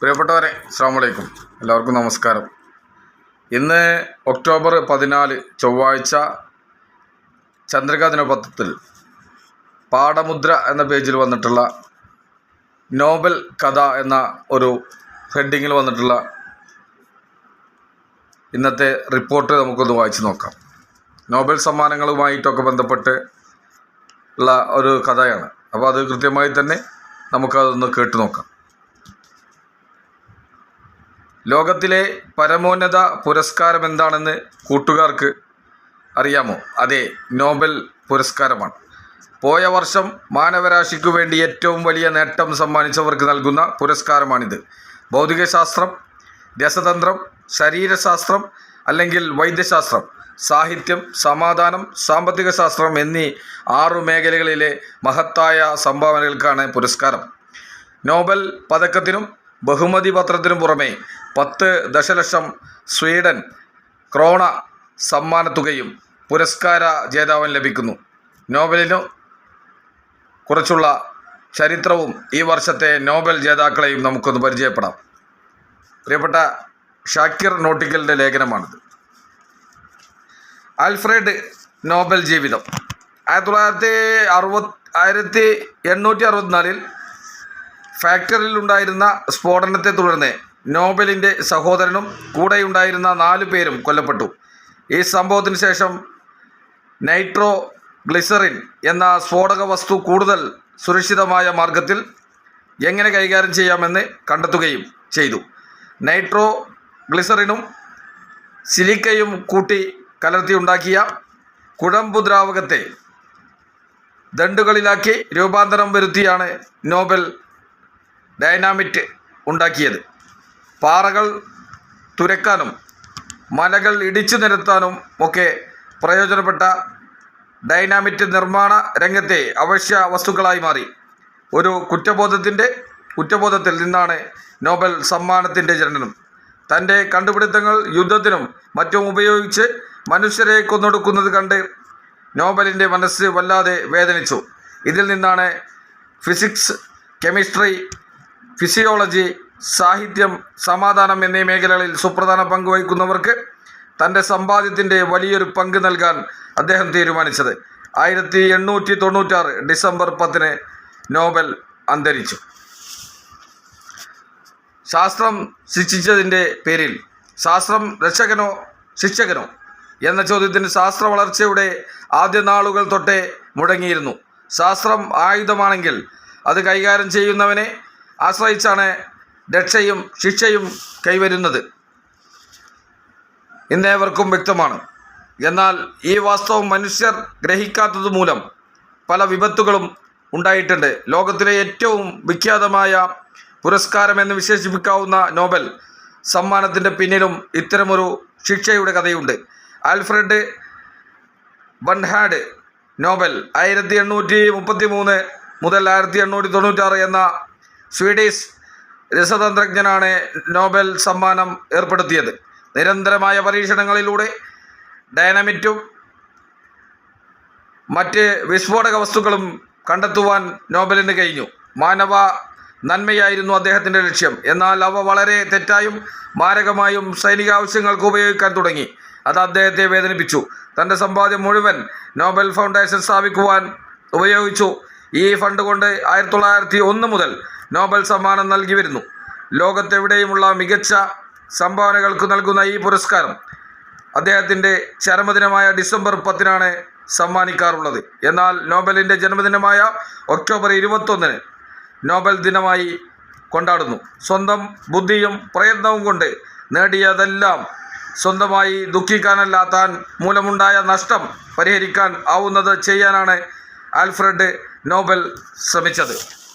പ്രിയപ്പെട്ടവരെ അസ്സാമലൈക്കും എല്ലാവർക്കും നമസ്കാരം. ഇന്ന് ഒക്ടോബർ പതിനാല് ചൊവ്വാഴ്ച ചന്ദ്രിക ദിനപത്രത്തിൽ പാഠമുദ്ര എന്ന പേജിൽ വന്നിട്ടുള്ള നോബൽ കഥ എന്ന ഒരു ഹെഡിങ്ങിൽ വന്നിട്ടുള്ള ഇന്നത്തെ റിപ്പോർട്ട് നമുക്കൊന്ന് വായിച്ചു നോക്കാം. നോബൽ സമ്മാനങ്ങളുമായിട്ടൊക്കെ ബന്ധപ്പെട്ട് ഉള്ള ഒരു കഥയാണ്. അപ്പോൾ അത് കൃത്യമായി തന്നെ നമുക്കതൊന്ന് കേട്ടു നോക്കാം. ലോകത്തിലെ പരമോന്നത പുരസ്കാരം എന്താണെന്ന് കൂട്ടുകാർക്ക് അറിയാമോ? അതെ നോബൽ പുരസ്കാരമാണ്. പോയ വർഷം മാനവരാശിക്കു വേണ്ടി ഏറ്റവും വലിയ നേട്ടം സമ്മാനിച്ചവർക്ക് നൽകുന്ന പുരസ്കാരമാണിത്. ഭൗതികശാസ്ത്രം രസതന്ത്രം ശരീരശാസ്ത്രം അല്ലെങ്കിൽ വൈദ്യശാസ്ത്രം സാഹിത്യം സമാധാനം സാമ്പത്തിക ശാസ്ത്രം എന്നീ ആറു മേഖലകളിലെ മഹത്തായ സംഭാവനകൾക്കാണ് പുരസ്കാരം. നോബൽ പതക്കത്തിനും ബഹുമതി പത്രത്തിനു പുറമെ പത്ത് ദശലക്ഷം സ്വീഡൻ ക്രോണ സമ്മാനത്തുകയും പുരസ്കാര ജേതാവിന് ലഭിക്കുന്നു. നോബലിനു കുറിച്ചുള്ള ചരിത്രവും ഈ വർഷത്തെ നോബൽ ജേതാക്കളെയും നമുക്കൊന്ന് പരിചയപ്പെടാം. പ്രിയപ്പെട്ട ഷാക്കിർ നോട്ടിക്കലിന്റെ ലേഖനമാണിത്. ആൽഫ്രഡ് നോബൽ ജീവിതം. ആയിരത്തി തൊള്ളായിരത്തി അറുപത് ആയിരത്തി എണ്ണൂറ്റി അറുപത്തിനാലിൽ ഫാക്ടറിയിൽ ഉണ്ടായിരുന്ന സ്ഫോടനത്തെ തുടർന്ന് നോബലിന്റെ സഹോദരനും കൂടെയുണ്ടായിരുന്ന നാലു പേരും കൊല്ലപ്പെട്ടു. ഈ സംഭവത്തിന് ശേഷം നൈട്രോ ഗ്ലിസറിൻ എന്ന സ്ഫോടക വസ്തു കൂടുതൽ സുരക്ഷിതമായ മാർഗത്തിൽ എങ്ങനെ കൈകാര്യം ചെയ്യാമെന്ന് കണ്ടെത്തുകയും ചെയ്തു. നൈട്രോ ഗ്ലിസറിനും സിലിക്കയും കൂട്ടി കലർത്തിയുണ്ടാക്കിയ കുഴമ്പു ദ്രാവകത്തെ ദണ്ടുകളിലാക്കി രൂപാന്തരം വരുത്തിയാണ് നോബൽ ഡൈനാമിറ്റ് ഉണ്ടാക്കിയത്. പാറകൾ തുരക്കാനും മലകൾ ഇടിച്ചു നിരത്താനും ഒക്കെ പ്രയോജനപ്പെട്ട ഡൈനാമിറ്റ് നിർമ്മാണ രംഗത്തെ അവശ്യ വസ്തുക്കളായി മാറി. ഒരു കുറ്റബോധത്തിന്റെ കുറ്റബോധത്തിൽ നിന്നാണ് നോബൽ സമ്മാനത്തിന്റെ ജനനം. തന്റെ കണ്ടുപിടുത്തങ്ങൾ യുദ്ധത്തിനും മറ്റും ഉപയോഗിച്ച് മനുഷ്യരെ കൊന്നൊടുക്കുന്നത് കണ്ട് നോബലിന്റെ മനസ്സ് വല്ലാതെ വേദനിച്ചു. ഇതിൽ നിന്നാണ് ഫിസിക്സ് കെമിസ്ട്രി ഫിസിയോളജി സാഹിത്യം സമാധാനം എന്നീ മേഖലകളിൽ സുപ്രധാന പങ്ക് വഹിക്കുന്നവർക്ക് തന്റെ സമ്പാദ്യത്തിന്റെ വലിയൊരു പങ്ക് നൽകാൻ അദ്ദേഹം തീരുമാനിച്ചത്. ആയിരത്തി എണ്ണൂറ്റി തൊണ്ണൂറ്റാറ് ഡിസംബർ പത്തിന് നോബൽ അന്തരിച്ചു. ശാസ്ത്രം ശിക്ഷിച്ചതിന്റെ പേരിൽ ശാസ്ത്രം രക്ഷകനോ ശിക്ഷകനോ എന്ന ചോദ്യത്തിന് ശാസ്ത്ര വളർച്ചയുടെ ആദ്യ നാളുകൾ തൊട്ടേ മുടങ്ങിയിരുന്നു ശാസ്ത്രം ആയുധമാണെങ്കിൽ അത് കൈകാര്യം ചെയ്യുന്നവനെ ആശ്രയിച്ചാണ് രക്ഷയും ശിക്ഷയും കൈവരുന്നത്. ഇന്നേവർക്കും വ്യക്തമാണ്. എന്നാൽ ഈ വാസ്തവം മനുഷ്യർ ഗ്രഹിക്കാത്തത് മൂലം പല വിപത്തുകളും ഉണ്ടായിട്ടുണ്ട്. ലോകത്തിലെ ഏറ്റവും വിഖ്യാതമായ പുരസ്കാരം എന്ന് വിശേഷിപ്പിക്കാവുന്ന നോബൽ സമ്മാനത്തിന്റെ പിന്നിലും ഇത്തരമൊരു ശിക്ഷയുടെ കഥയുണ്ട്. ആൽഫ്രഡ് ബൺഹാഡ് നോബൽ ആയിരത്തി എണ്ണൂറ്റി മുപ്പത്തി മൂന്ന് മുതൽ ആയിരത്തി എണ്ണൂറ്റി തൊണ്ണൂറ്റാറ് എന്ന സ്വീഡിഷ് രസതന്ത്രജ്ഞനാണ് നോബൽ സമ്മാനം ഏർപ്പെടുത്തിയത്. നിരന്തരമായ പരീക്ഷണങ്ങളിലൂടെ ഡൈനമിറ്റും മറ്റ് വിസ്ഫോടക വസ്തുക്കളും കണ്ടെത്തുവാൻ നോബലിന് കഴിഞ്ഞു. മാനവ നന്മയായിരുന്നു അദ്ദേഹത്തിന്റെ ലക്ഷ്യം. എന്നാൽ അവ വളരെ തെറ്റായും മാരകമായും സൈനിക ആവശ്യങ്ങൾക്ക് ഉപയോഗിക്കാൻ തുടങ്ങി. അത് അദ്ദേഹത്തെ വേദനിപ്പിച്ചു. തന്റെ സമ്പാദ്യം മുഴുവൻ നോബൽ ഫൗണ്ടേഷൻ സ്ഥാപിക്കുവാൻ ഉപയോഗിച്ചു. ഈ ഫണ്ട് കൊണ്ട് ആയിരത്തി തൊള്ളായിരത്തി ഒന്ന് മുതൽ നോബൽ സമ്മാനം നൽകി വരുന്നു. ലോകത്തെവിടെയുമുള്ള മികച്ച സംഭാവനകൾക്ക് നൽകുന്ന ഈ പുരസ്കാരം അദ്ദേഹത്തിന്റെ ചരമദിനമായ ഡിസംബർ പത്തിനാണ് സമ്മാനിക്കാറുള്ളത്. എന്നാൽ നോബലിന്റെ ജന്മദിനമായ ഒക്ടോബർ ഇരുപത്തൊന്നിന് നോബൽ ദിനമായി കൊണ്ടാടുന്നു. സ്വന്തം ബുദ്ധിയും പ്രയത്നവും കൊണ്ട് നേടിയതെല്ലാം സ്വന്തമായി ദുഃഖിക്കാനല്ല താൻ മൂലമുണ്ടായ നഷ്ടം പരിഹരിക്കാൻ ആവുന്നത് ചെയ്യാനാണ് ആൽഫ്രഡ് നോബൽ ശ്രമിച്ചത്.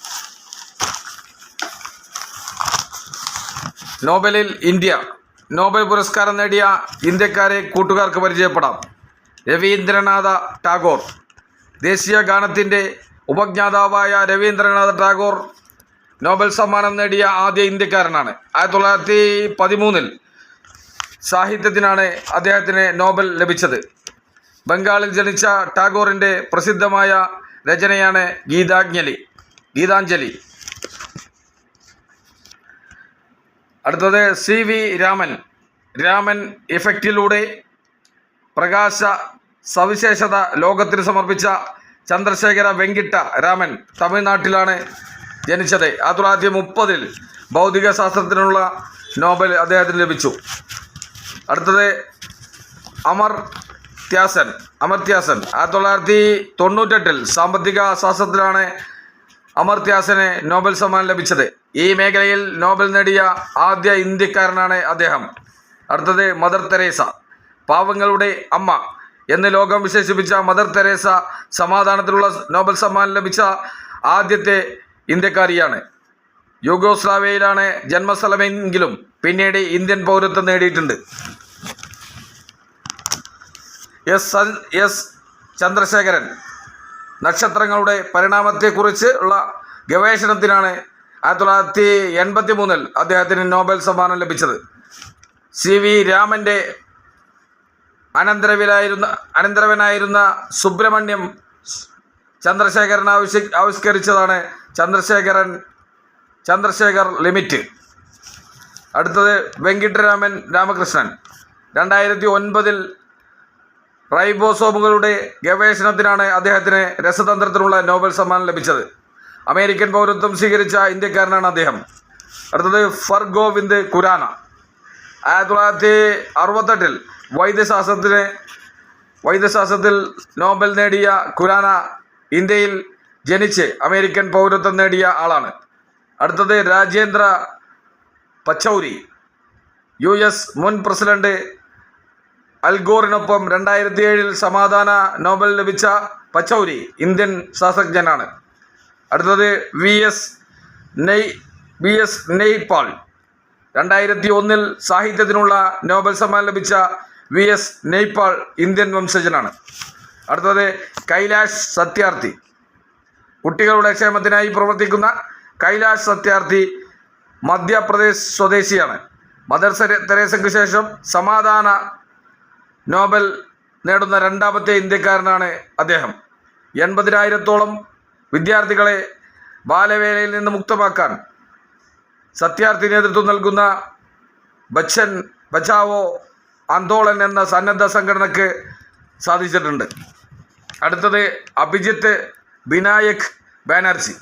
നോബലിൽ ഇന്ത്യ. നോബൽ പുരസ്കാരം നേടിയ ഇന്ത്യക്കാരെ കൂട്ടുകാർക്ക് പരിചയപ്പെടാം. രവീന്ദ്രനാഥ ടാഗോർ. ദേശീയ ഗാനത്തിന്റെ ഉപജ്ഞാതാവായ രവീന്ദ്രനാഥ ടാഗോർ നോബൽ സമ്മാനം നേടിയ ആദ്യ ഇന്ത്യക്കാരനാണ്. ആയിരത്തി തൊള്ളായിരത്തി പതിമൂന്നിൽ സാഹിത്യത്തിനാണ് അദ്ദേഹത്തിന് നോബൽ ലഭിച്ചത്. ബംഗാളിൽ ജനിച്ച ടാഗോറിന്റെ പ്രസിദ്ധമായ രചനയാണ് ഗീതാഞ്ജലി. ഗീതാഞ്ജലി. അടുത്തത് സി വി രാമൻ. രാമൻ ഇഫക്റ്റിലൂടെ പ്രകാശ സവിശേഷത ലോകത്തിന് സമർപ്പിച്ച ചന്ദ്രശേഖര വെങ്കിട്ട രാമൻ തമിഴ്നാട്ടിലാണ് ജനിച്ചത്. ആയിരത്തി തൊള്ളായിരത്തി മുപ്പതിൽ ഭൗതിക ശാസ്ത്രത്തിനുള്ള നോബൽ അദ്ദേഹത്തിന് ലഭിച്ചു. അടുത്തത് അമർ ത്യാസൻ. അമർത്യാസൻ ആയിരത്തി തൊള്ളായിരത്തി തൊണ്ണൂറ്റെട്ടിൽ സാമ്പത്തിക ശാസ്ത്രത്തിലാണ് അമർത്യാസന് നോബൽ സമ്മാനം ലഭിച്ചത്. ഈ മേഖലയിൽ നോബൽ നേടിയ ആദ്യ ഇന്ത്യക്കാരനാണ് അദ്ദേഹം. അടുത്തത് മദർ തെരേസ. പാവങ്ങളുടെ അമ്മ എന്ന് ലോകം വിശേഷിപ്പിച്ച മദർ തെരേസ സമാധാനത്തിലുള്ള നോബൽ സമ്മാനം ലഭിച്ച ആദ്യത്തെ ഇന്ത്യക്കാരിയാണ്. യുഗോസ്ലാവിയയിലാണ് ജന്മസ്ഥലമെങ്കിലും പിന്നീട് ഇന്ത്യൻ പൗരത്വം നേടിയിട്ടുണ്ട്. S S Chandrasekharan. നക്ഷത്രങ്ങളുടെ പരിണാമത്തെക്കുറിച്ച് ഉള്ള ഗവേഷണത്തിനാണ് ആയിരത്തി തൊള്ളായിരത്തി എൺപത്തി മൂന്നിൽ അദ്ദേഹത്തിന് നോബൽ സമ്മാനം ലഭിച്ചത്. സി വി രാമന്റെ അനന്തരവിലായിരുന്ന അനന്തരവനായിരുന്ന സുബ്രഹ്മണ്യം ചന്ദ്രശേഖരൻ ആവിഷ് ആവിഷ്കരിച്ചതാണ് ചന്ദ്രശേഖരൻ ചന്ദ്രശേഖർ ലിമിറ്റ്. അടുത്തത് വെങ്കിട്ടരാമൻ രാമകൃഷ്ണൻ. രണ്ടായിരത്തി ഒൻപതിൽ റൈബോസോമുകളുടെ ഗവേഷണത്തിനാണ് അദ്ദേഹത്തിന് രസതന്ത്രത്തിനുള്ള നോബൽ സമ്മാനം ലഭിച്ചത്. അമേരിക്കൻ പൗരത്വം സ്വീകരിച്ച ഇന്ത്യക്കാരനാണ് അദ്ദേഹം. അടുത്തത് ഫർഗോവിന്ദ് കുരാന. ആയിരത്തി തൊള്ളായിരത്തി അറുപത്തെട്ടിൽ വൈദ്യശാസ്ത്രത്തിന് വൈദ്യശാസ്ത്രത്തിൽ നോബൽ നേടിയ കുരാന ഇന്ത്യയിൽ ജനിച്ച് അമേരിക്കൻ പൗരത്വം നേടിയ ആളാണ്. അടുത്തത് രാജേന്ദ്ര പച്ചൗരി. യു എസ് മുൻ പ്രസിഡന്റ് അൽഗോറിനൊപ്പം രണ്ടായിരത്തി ഏഴിൽ സമാധാന നോബൽ ലഭിച്ച പച്ചൗരി ഇന്ത്യൻ ശാസ്ത്രജ്ഞനാണ്. അടുത്തത് വി എസ് നെയ് വി എസ് നെയ്പാൾ രണ്ടായിരത്തി ഒന്നിൽ സാഹിത്യത്തിനുള്ള നോബൽ സമ്മാനം ലഭിച്ച വി എസ് നെയ്പാൾ ഇന്ത്യൻ വംശജനാണ്. അടുത്തത് കൈലാഷ് സത്യാർത്ഥി. കുട്ടികളുടെ ക്ഷേമത്തിനായി പ്രവർത്തിക്കുന്ന കൈലാഷ് സത്യാർത്ഥി മധ്യപ്രദേശ് സ്വദേശിയാണ്. മദർ തെരേസയ്ക്ക് ശേഷം സമാധാന നോബൽ നേടുന്ന രണ്ടാമത്തെ ഇന്ത്യക്കാരനാണ് അദ്ദേഹം. എൺപതിനായിരത്തോളം വിദ്യാർത്ഥികളെ ബാലവേലയിൽ നിന്ന് മുക്തമാക്കാൻ സത്യാർത്ഥി നേതൃത്വം നൽകുന്ന ബച്ചൻ ബച്ചാവോ ആന്തോളൻ എന്ന സന്നദ്ധ സംഘടനയ്ക്ക് സാധിച്ചിട്ടുണ്ട്. അടുത്തത് അഭിജിത്ത് ബിനായക് ബാനർജി.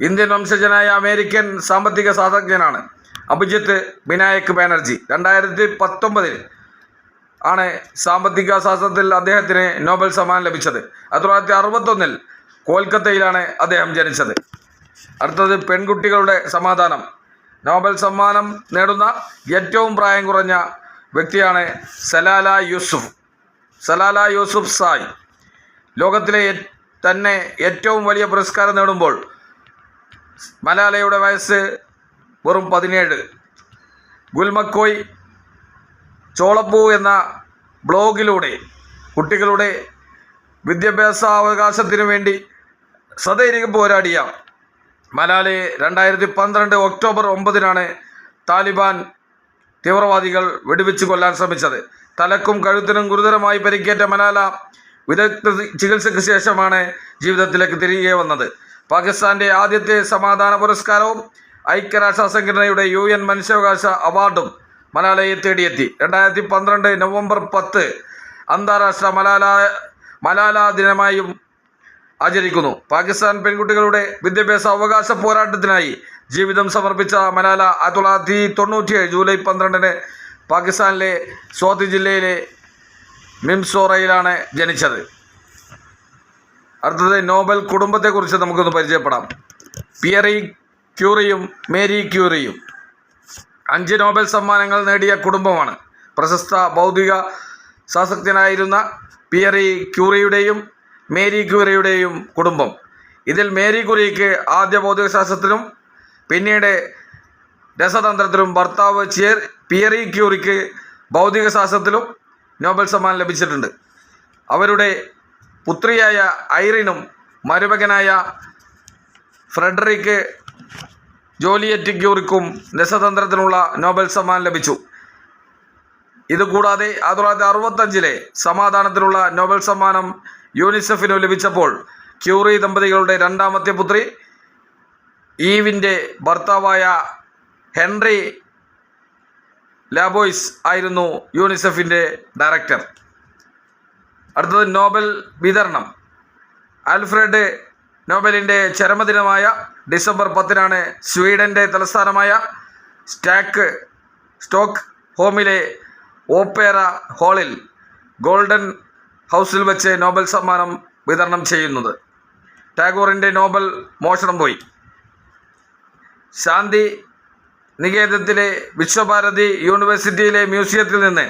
ഇന്ത്യൻ വംശജനായ അമേരിക്കൻ സാമ്പത്തിക ശാസ്ത്രജ്ഞനാണ് അഭിജിത്ത് ബിനായക് ബാനർജി. രണ്ടായിരത്തി പത്തൊമ്പതിൽ ആണ് സാമ്പത്തിക ശാസ്ത്രത്തിൽ അദ്ദേഹത്തിന് നോബൽ സമ്മാനം ലഭിച്ചത്. ആയിരത്തി തൊള്ളായിരത്തി അറുപത്തൊന്നിൽ കോൽക്കത്തയിലാണ് അദ്ദേഹം ജനിച്ചത്. അടുത്തത് പെൺകുട്ടികളുടെ സമാധാനം. നോബൽ സമ്മാനം നേടുന്ന ഏറ്റവും പ്രായം കുറഞ്ഞ വ്യക്തിയാണ് സലാല യൂസുഫ്. സലാല യൂസുഫ് സായ്. ലോകത്തിലെ തന്നെ ഏറ്റവും വലിയ പുരസ്കാരം നേടുമ്പോൾ മലാലയുടെ വയസ്സ് വെറും പതിനേഴ്. ഗുൽമക്കോയ് ചോളപ്പൂ എന്ന ബ്ലോഗിലൂടെ കുട്ടികളുടെ വിദ്യാഭ്യാസ അവകാശത്തിനു വേണ്ടി സധൈര്യം പോരാടിയ മലാലെ രണ്ടായിരത്തി പന്ത്രണ്ട് ഒക്ടോബർ ഒമ്പതിനാണ് താലിബാൻ തീവ്രവാദികൾ വെടിവെച്ച് കൊല്ലാൻ ശ്രമിച്ചത്. തലക്കും കഴുത്തിനും ഗുരുതരമായി പരിക്കേറ്റ മലാല വിദഗ്ധ ചികിത്സയ്ക്ക് ശേഷമാണ് ജീവിതത്തിലേക്ക് തിരികെ വന്നത്. പാകിസ്ഥാന്റെ ആദ്യത്തെ സമാധാന പുരസ്കാരവും ഐക്യരാഷ്ട്ര സംഘടനയുടെ യു എൻ മനുഷ്യാവകാശ അവാർഡും മലാലയെ തേടിയെത്തി. രണ്ടായിരത്തി പന്ത്രണ്ട് നവംബർ പത്ത് അന്താരാഷ്ട്ര മലാല മലാല ദിനമായും ആചരിക്കുന്നു. പാകിസ്ഥാൻ പെൺകുട്ടികളുടെ വിദ്യാഭ്യാസ അവകാശ പോരാട്ടത്തിനായി ജീവിതം സമർപ്പിച്ച മലാല ആയിരത്തി തൊള്ളായിരത്തി തൊണ്ണൂറ്റിയേഴ് ജൂലൈ പന്ത്രണ്ടിന് പാകിസ്ഥാനിലെ സ്വാതി ജില്ലയിലെ മിംസോറയിലാണ് ജനിച്ചത്. അടുത്തത് നോബൽ കുടുംബത്തെക്കുറിച്ച് നമുക്കൊന്ന് പരിചയപ്പെടാം. പിയറി ക്യൂറിയും മേരി ക്യൂറിയും. അഞ്ച് നോബൽ സമ്മാനങ്ങൾ നേടിയ കുടുംബമാണ്. പ്രശസ്ത ഭൗതിക ശാസ്ത്രജ്ഞനായിരുന്ന പിയറി ക്യൂറിയുടെയും മേരി ക്യൂറിയുടെയും കുടുംബം. ഇതിൽ മേരി ക്യൂറിക്ക് ആദ്യ ഭൗതികശാസ്ത്രത്തിനും പിന്നീട് രസതന്ത്രത്തിലും ഭർത്താവ് ചിയർ പിയറി ക്യൂറിക്ക് ഭൗതികശാസ്ത്രത്തിലും നോബൽ സമ്മാനം ലഭിച്ചിട്ടുണ്ട്. അവരുടെ പുത്രിയായ ഐറിനും മരുമകനായ ഫ്രെഡറിക്ക് ജോലിയറ്റ് ക്യൂറിക്കും രസതന്ത്രത്തിനുള്ള നോബൽ സമ്മാനം ലഭിച്ചു. ഇതുകൂടാതെ ആയിരത്തി തൊള്ളായിരത്തി അറുപത്തഞ്ചിലെ സമാധാനത്തിനുള്ള നോബൽ സമ്മാനം യൂണിസെഫിനു ലഭിച്ചപ്പോൾ ക്യൂറി ദമ്പതികളുടെ രണ്ടാമത്തെ പുത്രി ഈവിന്റെ ഭർത്താവായ ഹെൻറി ലാബോയ്സ് ആയിരുന്നു യൂണിസെഫിന്റെ ഡയറക്ടർ. അടുത്തത് നോബൽ വിതരണം. ആൽഫ്രഡ് നോബലിന്റെ ചരമദിനമായ ഡിസംബർ പത്തിനാണ് സ്വീഡന്റെ തലസ്ഥാനമായ സ്റ്റാക്ക് സ്റ്റോക്ക് ഹോമിലെ ഓപ്പേറ ഹാളിൽ ഗോൾഡൻ ഹൗസിൽ വെച്ച് നോബൽ സമ്മാനം വിതരണം ചെയ്യുന്നത്. ടാഗോറിന്റെ നോബൽ മോഷണം പോയി. ശാന്തി നികേതത്തിലെ വിശ്വഭാരതി യൂണിവേഴ്സിറ്റിയിലെ മ്യൂസിയത്തിൽ നിന്ന്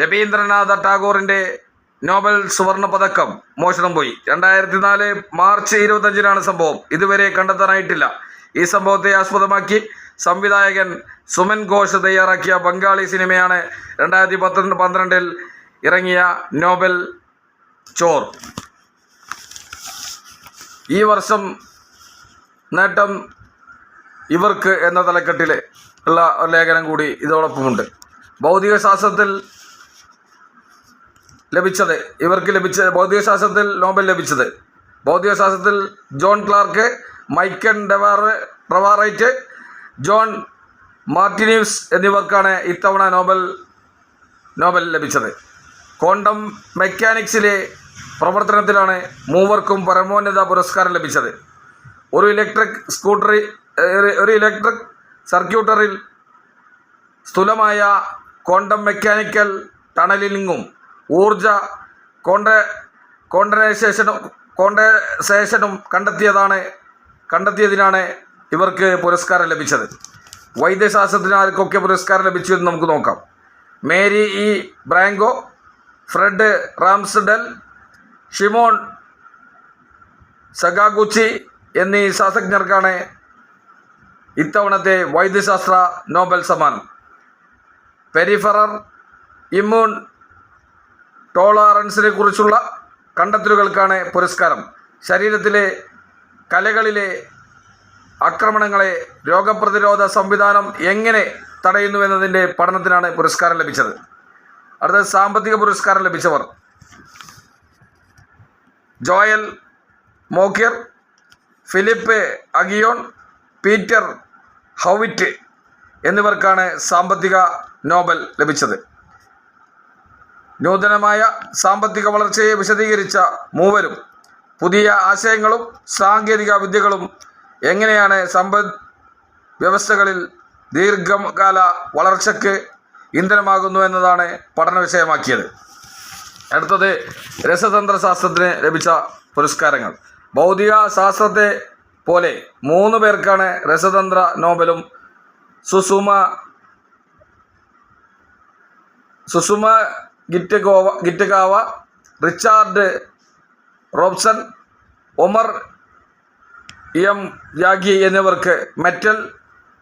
രവീന്ദ്രനാഥ ടാഗോറിന്റെ നോബൽ സുവർണ പതക്കം മോഷണം പോയി. രണ്ടായിരത്തി നാല് മാർച്ച് ഇരുപത്തഞ്ചിനാണ് സംഭവം. ഇതുവരെ കണ്ടെത്താനായിട്ടില്ല. ഈ സംഭവത്തെ ആസ്പദമാക്കി സംവിധായകൻ സുമൻ ഘോഷ് തയ്യാറാക്കിയ ബംഗാളി സിനിമയാണ് രണ്ടായിരത്തി പന്ത്രണ്ട് പന്ത്രണ്ടിൽ ഇറങ്ങിയ നോബൽ ചോർ. ഈ വർഷം നേട്ടം ഇവർക്ക് എന്ന തലക്കെട്ടിൽ ഉള്ള ലേഖനം കൂടി ഇതോടൊപ്പമുണ്ട്. ഭൗതിക ശാസ്ത്രത്തിൽ ലഭിച്ചത്. ഇവർക്ക് ലഭിച്ച ഭൗതികശാസ്ത്രത്തിൽ നോബൽ ലഭിച്ചത്. ഭൗതികശാസ്ത്രത്തിൽ ജോൺ ക്ലാർക്ക് മൈക്കൻ ഡെവാർ ഡെവാറൈറ്റ് ജോൺ മാർട്ടിനീവ്സ് എന്നിവർക്കാണ് ഇത്തവണ നോബൽ നോബൽ ലഭിച്ചത്. ക്വാണ്ടം മെക്കാനിക്സിലെ പ്രവർത്തനത്തിലാണ് മൂവർക്കും പരമോന്നത പുരസ്കാരം ലഭിച്ചത്. ഒരു ഇലക്ട്രിക് സ്കൂട്ടറി ഒരു ഇലക്ട്രിക് സർക്യൂട്ടറിൽ സ്ഥൂലമായ ക്വാണ്ടം മെക്കാനിക്കൽ ടണലിങ്ങും ഊർജ കോണ്ടേ കോണ്ടനൈസേഷനും കോണ്ടസേഷനും കണ്ടെത്തിയതാണ് കണ്ടെത്തിയതിനാണ് ഇവർക്ക് പുരസ്കാരം ലഭിച്ചത്. വൈദ്യശാസ്ത്രത്തിന് ആർക്കൊക്കെ പുരസ്കാരം ലഭിച്ചു എന്ന് നമുക്ക് നോക്കാം. Mary E Brunkow Fred Ramsdell Shimon Sakaguchi എന്നീ ശാസ്ത്രജ്ഞർക്കാണ് ഇത്തവണത്തെ വൈദ്യശാസ്ത്ര നോബൽ സമ്മാനം. പെരിഫറർ ഇമ്മ്യൂൺ ടോളറൻസിനെ കുറിച്ചുള്ള കണ്ടെത്തലുകൾക്കാണ് പുരസ്കാരം. ശരീരത്തിലെ കലകളിലെ ആക്രമണങ്ങളെ രോഗപ്രതിരോധ സംവിധാനം എങ്ങനെ തടയുന്നുവെന്നതിന്റെ പഠനത്തിനാണ് പുരസ്കാരം ലഭിച്ചത്. അടുത്ത സാമ്പത്തിക പുരസ്കാരം ലഭിച്ചവർ. Joel Mokyr Philippe Aghion Peter Howitt എന്നിവർക്കാണ് സാമ്പത്തിക നോബൽ ലഭിച്ചത്. നൂതനമായ സാമ്പത്തിക വളർച്ചയെ വിശദീകരിച്ച മൂവരും പുതിയ ആശയങ്ങളും സാങ്കേതിക വിദ്യകളും എങ്ങനെയാണ് സമ്പദ് വ്യവസ്ഥകളിൽ ദീർഘകാല വളർച്ചയ്ക്ക് ഇന്ധനമാകുന്നു എന്നതാണ് പഠന വിഷയമാക്കിയത്. അടുത്തത് രസതന്ത്ര ശാസ്ത്രത്തിന് ലഭിച്ച പുരസ്കാരങ്ങൾ. ഭൗതിക ശാസ്ത്രത്തെ പോലെ മൂന്ന് പേർക്കാണ് രസതന്ത്ര നോബലും. Susumu Susumu Kitagawa Kitagawa Richard Robson Omar M Yaghi എന്നിവർക്ക് മെറ്റൽ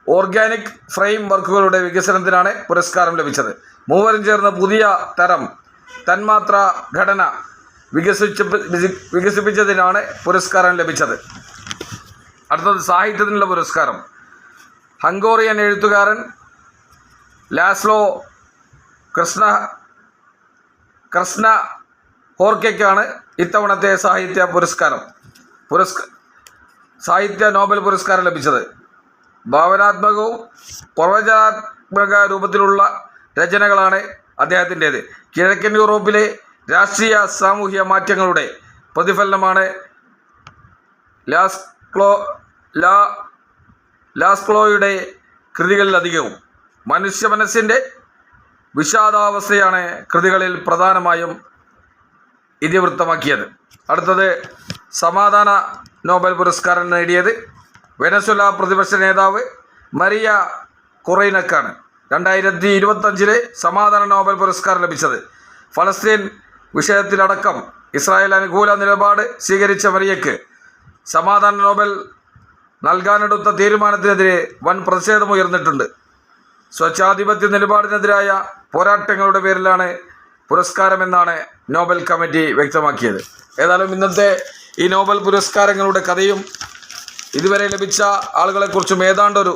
ഓർഗാനിക് ഫ്രെയിം വർക്കുകളുടെ വികസനത്തിനാണ് പുരസ്കാരം ലഭിച്ചത്. മൂവരും ചേർന്ന് പുതിയ തരം തന്മാത്ര ഘടന വികസിച്ച വികസിപ്പിച്ചതിനാണ് പുരസ്കാരം ലഭിച്ചത്. അടുത്തത് സാഹിത്യത്തിനുള്ള പുരസ്കാരം. ഹംഗോറിയൻ എഴുത്തുകാരൻ ലാസ്ലോ കൃഷ്ണ കൃഷ്ണ ഹോർക്കയ്ക്കാണ് ഇത്തവണത്തെ സാഹിത്യ പുരസ്കാരം. പുരസ്ക സാഹിത്യ നോബൽ പുരസ്കാരം ലഭിച്ചത്. ഭാവനാത്മകവും പ്രവചനാത്മക രൂപത്തിലുള്ള രചനകളാണ് അദ്ദേഹത്തിന്റേത്. കിഴക്കൻ യൂറോപ്പിലെ രാഷ്ട്രീയ സാമൂഹ്യ മാറ്റങ്ങളുടെ പ്രതിഫലനമാണ് ലാസ്ക്ലോ ലാ ലാസ്ക്ലോയുടെ കൃതികളിലധികവും. മനുഷ്യ മനസ്സിന്റെ വിഷാദാവസ്ഥയാണ് കൃതികളിൽ പ്രധാനമായും ഇതിവൃത്തമാക്കിയത്. അടുത്തത് സമാധാന നോബൽ പുരസ്കാരം നേടിയത് വെനസുല പ്രതിപക്ഷ നേതാവ് മരിയ കുറൈനക്കാണ്. രണ്ടായിരത്തി ഇരുപത്തഞ്ചിലെ സമാധാന നോബൽ പുരസ്കാരം ലഭിച്ചത് ഫലസ്തീൻ വിഷയത്തിലടക്കം ഇസ്രായേൽ അനുകൂല നിലപാട് സ്വീകരിച്ച മരിയയ്ക്ക് സമാധാന നോബൽ നൽകാനെടുത്ത തീരുമാനത്തിനെതിരെ വൻ പ്രതിഷേധമുയർന്നിട്ടുണ്ട്. സ്വച്ഛാധിപത്യ നിലപാടിനെതിരായ പോരാട്ടങ്ങളുടെ പേരിലാണ് പുരസ്കാരമെന്നാണ് നോബൽ കമ്മിറ്റി വ്യക്തമാക്കിയത്. ഏതായാലും ഇന്നത്തെ ഈ നോബൽ പുരസ്കാരങ്ങളുടെ കഥയും ഇതുവരെ ലഭിച്ച ആളുകളെക്കുറിച്ചും ഏതാണ്ടൊരു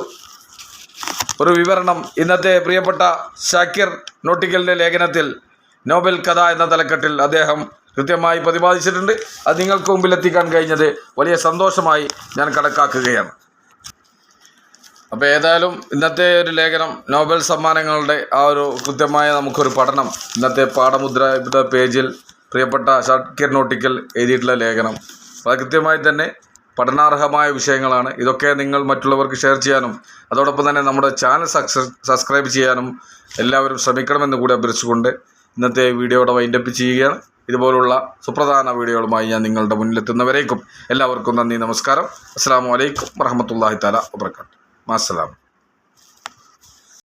ഒരു വിവരണം ഇന്നത്തെ പ്രിയപ്പെട്ട ഷാക്കിർ നോട്ടിക്കലിന്റെ ലേഖനത്തിൽ നോബൽ കഥ എന്ന തലക്കെട്ടിൽ അദ്ദേഹം കൃത്യമായി പ്രതിപാദിച്ചിട്ടുണ്ട്. അത് നിങ്ങൾക്ക് മുമ്പിൽ എത്തിക്കാൻ കഴിഞ്ഞത് വലിയ സന്തോഷമായി ഞാൻ കണക്കാക്കുകയാണ്. അപ്പോൾ ഏതായാലും ഇന്നത്തെ ഒരു ലേഖനം നോബൽ സമ്മാനങ്ങളുടെ ആ ഒരു കൃത്യമായ നമുക്കൊരു പഠനം ഇന്നത്തെ പാഠമുദ്ര പേജിൽ പ്രിയപ്പെട്ട ഷാക്കിർ നോട്ടിക്കൽ എഴുതിയിട്ടുള്ള ലേഖനം. അത് കൃത്യമായി തന്നെ പഠനാർഹമായ വിഷയങ്ങളാണ്. ഇതൊക്കെ നിങ്ങൾ മറ്റുള്ളവർക്ക് ഷെയർ ചെയ്യാനും അതോടൊപ്പം തന്നെ നമ്മുടെ ചാനൽ സബ്സ്ക്രൈബ് ചെയ്യാനും എല്ലാവരും ശ്രമിക്കണമെന്ന് കൂടി അഭ്യർത്ഥിച്ചുകൊണ്ട് ഇന്നത്തെ വീഡിയോയുടെ വൈൻഡപ്പ് ചെയ്യുകയാണ്. ഇതുപോലുള്ള സുപ്രധാന വീഡിയോകളുമായി ഞാൻ നിങ്ങളുടെ മുന്നിലെത്തുന്നവരേക്കും എല്ലാവർക്കും നന്ദി നമസ്കാരം. അസ്സാം വലൈക്കും വറഹമത്തല്ലാഹി താല വാബർക്കാത്തു আসসালাম।